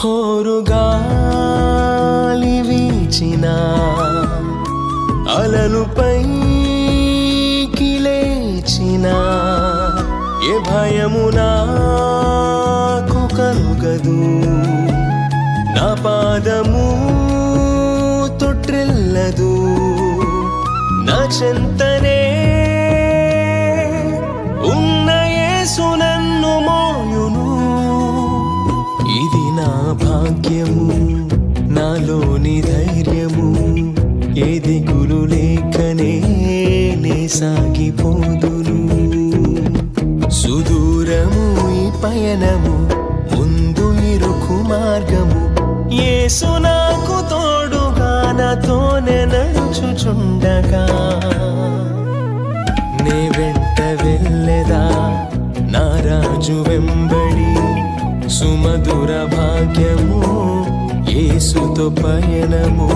హోరుగాలి వీచిన అలలు పైకి లేచిన ఏ భయము నాకు కలుగదు. నా పాదము తొట్టిల్లదు. నా చెంత ఇది నా భాగ్యము నాలోని ధైర్యము ఏ దిగులు లేకనే నే సాగిపోదును. సుదూరము ఈ పయనము ముందు ఇరుకు మార్గము యేసు నాకు తోడుగా నాతోనే నడుచుచుండగా నే వెంట వెళ్ళెదా నా రాజు సుమధుర భాగ్యము యేసుతో పయనము.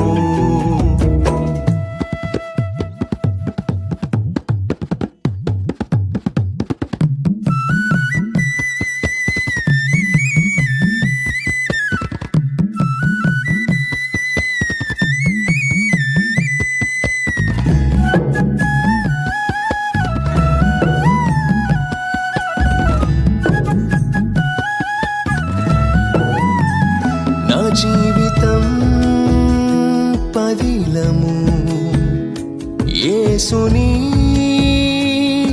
జీవితం పదిలము. యేసుని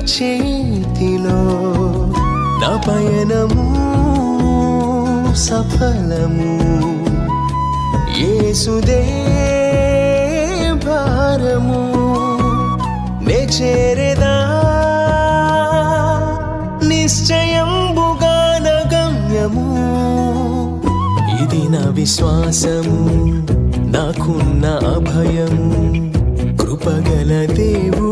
చేతిలో నా పయనము సఫలము. యేసుదే భారము నే చేరేదా? ఇది విశ్వాసము నాకున్న అభయము కృపగల దేవు